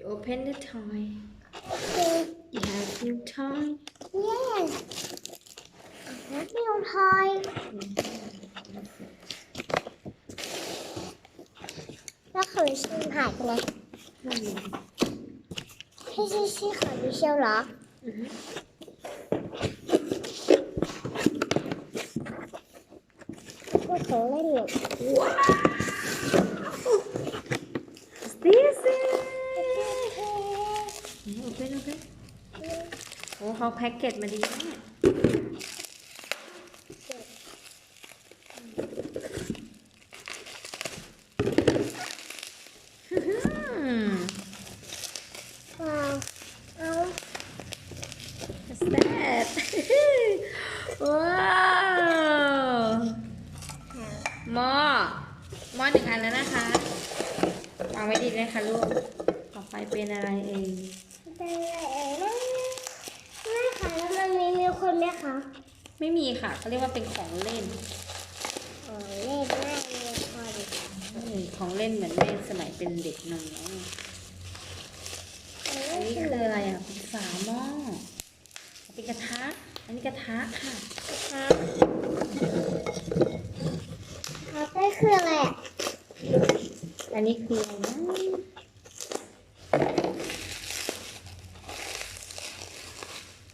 You open the toy. โอเค You have new toy. yes แล้วนิวทอยแล้วของมิเชลหายไปไหนพี่ชื่อชื่อของมิเชลเหรอ พูดของเล่นเนี่ย This is. Open open. โอ้ เขาแพ็กเกจมาดีมากอืมว้าวเอา What's that? ว้าวหม้อหม้อหนึ่งอันแล้วนะคะวางไว้ดีเลยค่ะลูก ต่อไปเป็นอะไรเองเป็นอะไรเอ่ยนะแม่ค่ะแล้วมันมีมีคน ไหมคะไม่มีค่ะเขาเรียกว่าเป็นของเล่นอ๋อเล่นแม่มีคนอืมของเล่นเหมือนแม่สมัยเป็นเด็กน้อยอันนี้คืออะไรอะเป็นฝาหม้อเป็นกระทะ อันนี้กระทะค่ะครับครับนี่คืออะไรอะอันนี้คืออะไรนะ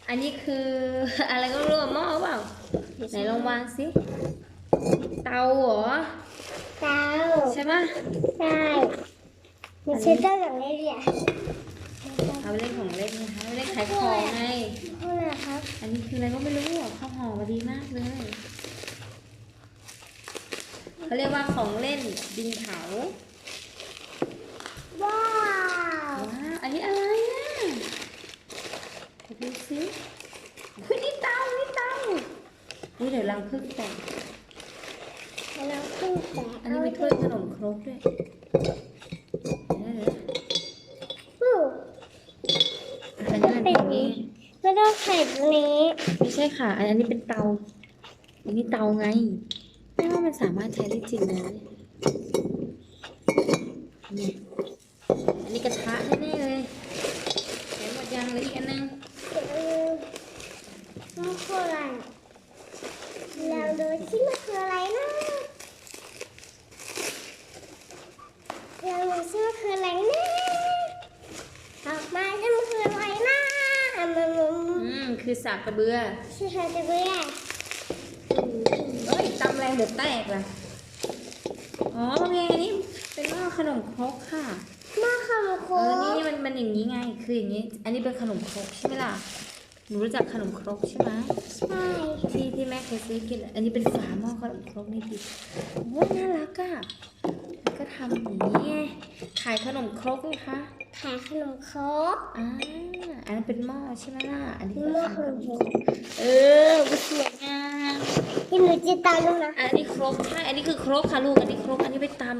อันนี้คืออะไรก็ไม่รู้อะหม้อเปล่าไหนลองวางสิเตาเหรอเตาใช่ไหมใช่มีชื่อเจ้าอย่างนี้เดียวเอาไปเล่นของเล่นนะคะเอาไปเล่นขายของไงพูดเลยครับอันนี้คืออะไรก็ไม่รู้อะข้าวห่อมาดีมากเลยเขาเรียกว่าของเล่นดินเผา ว้าว ว้าว อันนี้อะไรอะไปดูสิเฮ้ยนี่เตา นี่เตาอุ้ ยเดี๋ยวรังพึ่งแตกแล้วคือแต่อันนี้มีถ้วยขนมครกด้วยเดี๋ยวปู้ๆอันนี้มันเป็นอย่างนี้ไม่ต้องใส่ตรงนี้ ไม่ใช่ค่ะ อันนี้เป็นเตา อันนี้เตาไง ไม่ว่ามันสามารถใช้ได้จริงนะเนี่ยอันนี้กระทะแน่ๆเลยใช้หมดยังเหลยอีกอันนึง เออมันคืออะไรเราดูที่มันคืออะไรนะเราดูที่มันคืออะไรนะออกมาที่มันคืออะไรนะมันมัน อืม คือสากกระเบือชื่อเธอจะเบื่อเฮ้ยตำแรงเดี๋ยวแตกล่ะอ๋อไงอันนี้เป็นหม้อขนมครกค่ะหม้อขนมโคเออนี่มันมันอย่างนี้ไง คืออย่างนี้ อันนี้เป็นขนมครกใช่ไหมล่ะหนูรู้จักขนมครกใช่ไหมใช่ที่ที่แม่เคยซื้อกินอะอันนี้เป็นฝาหม้อขนมครกนี่ดิโอ้ยน่ารักอะแล้วก็ทำอย่างนี้ไงขายขนมครกไงคะขายขนมโคกอ่า อันนั้นเป็นหม้อใช่ไหมล่ะ อันนี้ก็หม้อขายขขนนมมโคครกกเออมันสวยงามที่หนูจะตามลูกนะ อันนี้ครกใช่ อันนี้คือครกค่ะลูก อันนี้ครก อันนี้ไปตำ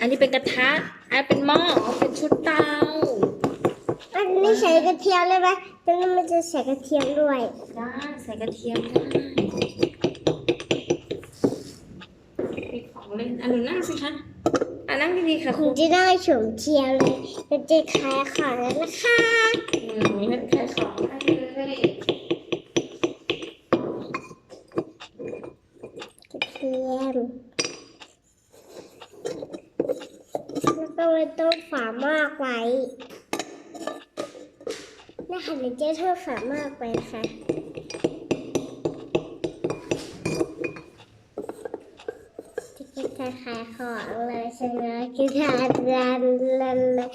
อันนี้เป็นกระทะ อันนเป็นหม้อเอาเป็นชุดเตา อันนี้ใส่กระเทียมเลยไหมตรงนี้มันจะใส่กระเทียมด้วยได้ใส่กระเทียมได้เป็นของเล่นอันหนูนั่งสิคะอะ นั่งดีๆค่ะผคุมณจะได้ฉมเทียมเลยเราจะขายของแล้วนะคะอืมนี่เป็นแค่ของได้เลยกระเทียมแล้วก็ไม่ต้องฝามากไว้นะคะเดี๋ยวเจ๊เธอฝามากไปนะคะจะกินจะ ขายของเลยช่ไหมกินทานรันรันเลย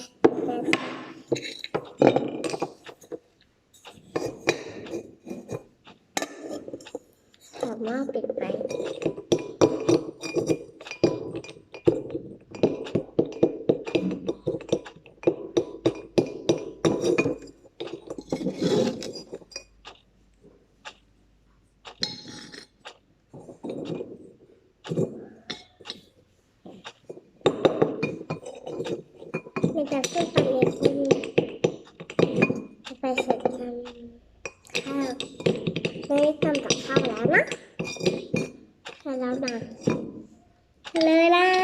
ฝามากปิดไป จะขึ้นไปใยที่นี่ไปเสร็จทำข้าวเลยทำกับข้าวแล้วนะแล้วมาเลยล่ะ